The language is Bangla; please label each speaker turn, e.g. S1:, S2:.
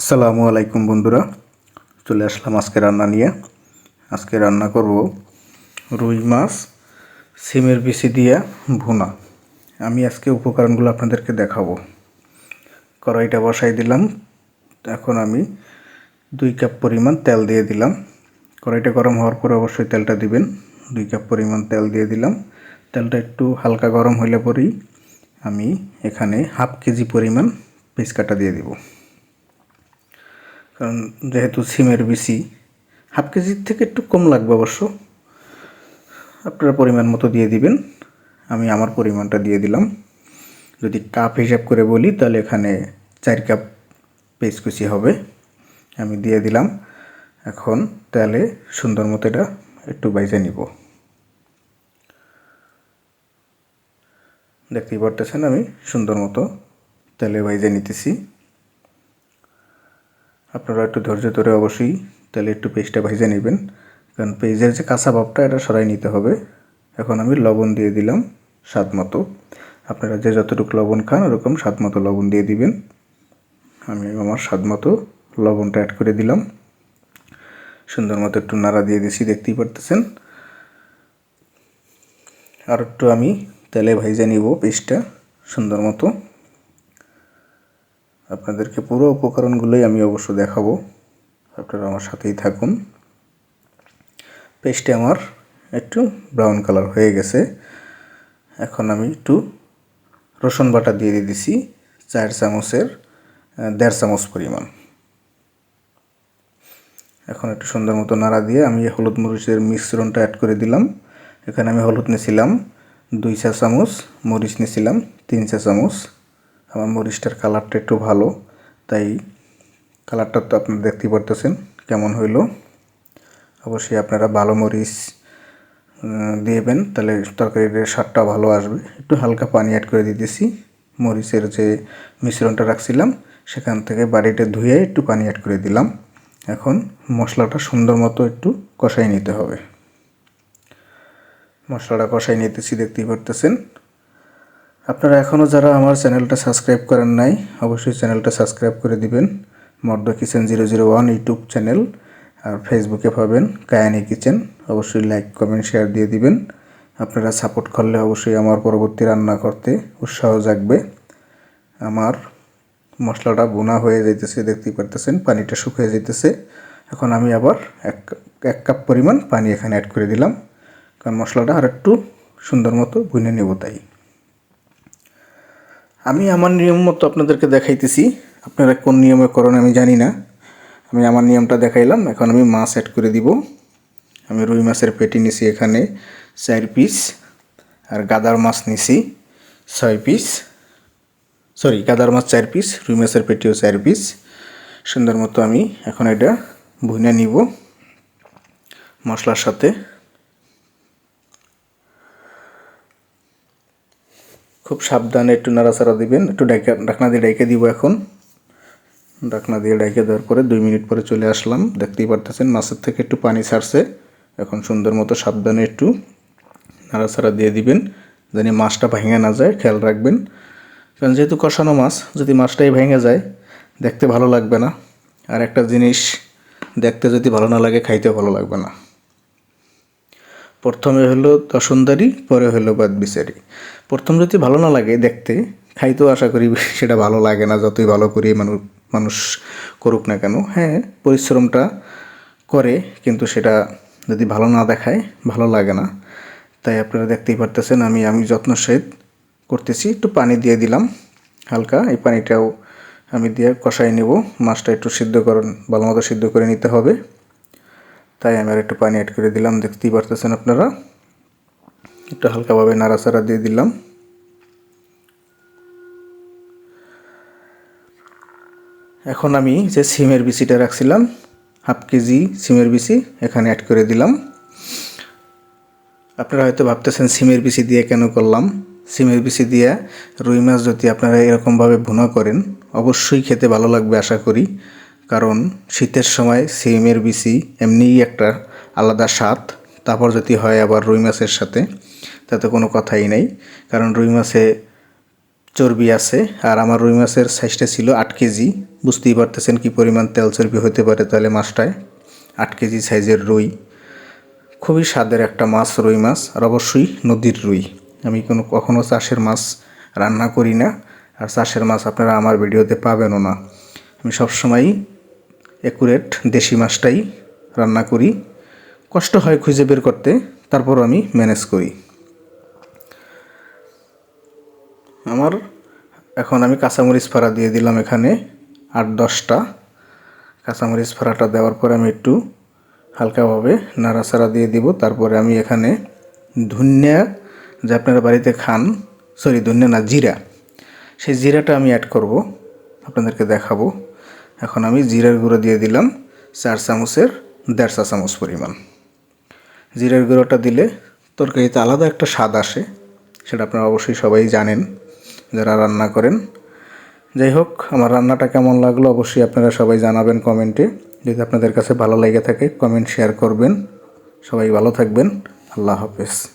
S1: আসসালামু আলাইকুম বন্ধুরা, চলে আসলাম আজকে রান্না নিয়ে। আজকে রান্না করব রুই মাছ, সিমের বিচি দিয়ে ভুনা। আমি আজকে উপকরণগুলো আপনাদেরকে দেখাবো। কড়াইটা বসাই দিলাম, এখন আমি দুই কাপ পরিমাণ তেল দিয়ে দিলাম। কড়াইটা গরম হওয়ার পরে অবশ্যই তেলটা দিবেন। দুই কাপ পরিমাণ তেল দিয়ে দিলাম। তেলটা একটু হালকা গরম হলে পরেই আমি এখানে হাফ কেজি পরিমাণ পেঁচ কাটা দিয়ে দিব। কারণ যেহেতু সিমের বেশি, হাফ কেজির থেকে একটু কম লাগবে অবশ্য। আপনারা পরিমাণ মতো দিয়ে দিবেন। আমি আমার পরিমাণটা দিয়ে দিলাম। যদি কাপ হিসাব করে বলি, তাহলে এখানে চার কাপ পেস্ট কুচি হবে। আমি দিয়ে দিলাম। এখন তেলে সুন্দর মতো এটা একটু বাইজে নিব। দেখতেই পারতেছেন আমি সুন্দর মতো তেলে বাইজে নিতেছি। আপনারা একটু ধৈর্য ধরে অবশ্যই তাহলে একটু পেস্টটা ভেজে নেবেন। কারণ পেঁয়াজের যে কাঁচা ভাবটা, এটা সরাই নিতে হবে। এখন আমি লবণ দিয়ে দিলাম স্বাদ মতো। আপনারা যে যতটুকু লবণ খান, ওরকম স্বাদ মতো লবণ দিয়ে দিবেন। আমি আমার স্বাদ মতো লবণটা অ্যাড করে দিলাম। সুন্দর মতো একটু নাড়া দিয়ে দিছি, দেখতেই পারতেছেন। আর একটু আমি তেলে ভেজে নিব পেস্টটা সুন্দর মতো। আপনাদেরকে পুরো উপকরণগুলোই আমি অবশ্য দেখাবো। আপনারা আমার সাথেই থাকুন। পেস্টে আমার একটু ব্রাউন কালার হয়ে গেছে। এখন আমি একটু রসুন বাটা দিয়ে দিয়ে দিছি চার চামচের দেড় চামচ পরিমাণ। এখন একটু সুন্দর মতো নাড়া দিয়ে আমি হলুদ মরিচের মিশ্রণটা অ্যাড করে দিলাম। এখানে আমি হলুদ নিয়েছিলাম, দুই চা চামচ, মরিচ নিয়েছিলাম, তিন চা চামচ। আমার মরিচটার কালারটা একটু ভালো, তাই কালারটা তো আপনারা দেখতেই পারতেছেন কেমন হইল। অবশ্যই আপনারা ভালো মরিচ দিয়েবেন তাহলে তরকারির স্বাদটা ভালো আসবে। একটু হালকা পানি অ্যাড করে দিতেছি, মরিচের যে মিশ্রণটা রাখছিলাম, সেখান থেকে বাড়িটা ধুয়ে একটু পানি অ্যাড করে দিলাম। এখন মশলাটা সুন্দর মতো একটু কষাই নিতে হবে। মশলাটা কষাই নিতেছি, দেখতেই পারতেছেন। আপনারা এখনও যারা আমার চ্যানেলটা সাবস্ক্রাইব করেন নাই, অবশ্যই চ্যানেলটা সাবস্ক্রাইব করে দিবেন। মর্দ kitchen zero zero one YouTube channel, আর ফেসবুকে পাবেন কায়ানি কিচেন। অবশ্যই লাইক, কমেন্ট, শেয়ার দিয়ে দিবেন। আপনারা সাপোর্ট করলে অবশ্যই আমার পরবর্তী রান্না করতে উৎসাহ জাগবে। আমার মশলাটা বোনা হয়ে যাইতেছে, দেখতেই পারতেছেন, পানিটা শুকিয়ে যাইতেছে। এখন আমি আবার এক এক কাপ পরিমাণ পানি এখানে অ্যাড করে দিলাম। কারণ মশলাটা আর একটু সুন্দর মতো বুনে নেব তাই। আমি আমার নিয়ম মতো আপনাদেরকে দেখাইতেছি। আপনারা কোন নিয়মে করেন আমি জানি না। আমি আমার নিয়মটা দেখাইলাম, এখন আমি মাছ অ্যাড করে দিব। আমি রুই মাছের পেটি নিছি এখানে চার পিস আর গাদার মাছ নিছি ছয় পিস সরি গাদার মাছ চার পিস রুই মাছের পেটিও চার পিস সুন্দর মতো আমি এখন এটা ভুনে নিব মশলার সাথে। সাবধানে একটু নাড়াচাড়া দিবেন, একটু ডাইকা, ডাকনা দিয়ে ডাইকে দিব এখন। ডাকনা দিয়ে ডাইকে দেওয়ার পরে দুই মিনিট পরে চলে আসলাম। দেখতেই পারতেছেন মাছের থেকে একটু পানি ছাড়ছে। এখন সুন্দর মতো সাবধানে একটু নাড়াচাড়া দিয়ে দিবেন, যেন মাছটা ভেঙে না যায়। খেয়াল রাখবেন। কারণ যেহেতু কষানো মাছ, যদি মাছটাই ভেঙে যায়, দেখতে ভালো লাগবে না। আর একটা জিনিস, দেখতে যদি ভালো না লাগে খাইতে ভালো লাগবে না। প্রথমে হলো দশনদারি, পরে হলো বাদ বিচারি প্রথম যদি ভালো না লাগে দেখতে, খাইতেও আশা করি সেটা ভালো লাগে না, যতই ভালো করি মানুষ মানুষ করুক না কেন। হ্যাঁ পরিশ্রমটা করে, কিন্তু সেটা যদি ভালো না দেখায়, ভালো লাগে না। তাই আপনারা দেখতেই পারতেছেন, আমি আমি যত্ন সহিত করতেছি। একটু পানি দিয়ে দিলাম, হালকা। এই পানিটাও আমি দিয়ে কষাই নেব। মাছটা একটু সিদ্ধ করেন ভালো মতো সিদ্ধ করে নিতে হবে। তাই আমি আর একটু পানি অ্যাড করে দিলাম, দেখতেই পারতেছেন আপনারা। একটু হালকাভাবে নাড়াচাড়া দিয়ে দিলাম। এখন আমি যে সিমের বিচিটা রাখছিলাম, হাফ কেজি সিমের বিচি এখানে অ্যাড করে দিলাম। আপনারা হয়তো ভাবতেছেন, সিমের বিচি দিয়ে কেন করলাম? সিমের বিচি দিয়ে রুই মাছ যদি আপনারা এরকমভাবে ভুনা করেন, অবশ্যই খেতে ভালো লাগবে, আশা করি। কারণ শীতের সময় সিমের বিচি এমনিই একটা আলাদা স্বাদ। তারপর যদি হয় আবার রুই মাছের সাথে, তাতে কোনো কথাই নেই। কারণ রুই মাছে চর্বি আছে, আর আমার রুই মাছের সাইজটা ছিল আট কেজি। বুঝতেই পারতেছেন কি পরিমাণ তেল চর্বি হতে পারে তাহলে মাছটায়। আট কেজি সাইজের রুই। খুবই স্বাদের একটা মাছ, রুই মাছ, আর অবশ্যই নদীর রুই। আমি কোনো কখনও চাষের মাছ রান্না করি না, আর চাষের মাছ আপনারা আমার ভিডিওতে পাবেনও না। আমি সবসময়ই একুরেট দেশি মাছটাই রান্না করি। কষ্ট হয় খুঁজে বের করতে তারপর আমি ম্যানেজ করি। আমার এখন আমি কাঁচামরিচ ফাড়া দিয়ে দিলাম এখানে আট দশটা। কাঁচামরিচ ফাড়াটা দেওয়ার পরে আমি একটু হালকাভাবে নাড়াচাড়া দিয়ে দিব। তারপরে আমি এখানে ধনিয়া, যে আপনারা বাড়িতে খান, সরি ধনিয়া না, জিরা, সেই জিরাটা আমি অ্যাড করব। আপনাদেরকে দেখাবো। এখন আমি জিরার গুঁড়ো দিয়ে দিলাম চার চামচের দেড় চা চামচ পরিমাণ। জিরার গুঁড়োটা দিলে তরকারিতে আলাদা একটা স্বাদ আসে, সেটা আপনারা অবশ্যই সবাই জানেন, যারা রান্না করেন। যাই হোক, আমার রান্নাটা কেমন লাগল অবশ্যই আপনারা সবাই জানাবেন কমেন্টে। যদি আপনাদের কাছে ভালো লেগে থাকে, কমেন্ট, শেয়ার করবেন। সবাই ভালো থাকবেন। আল্লাহ হাফেজ।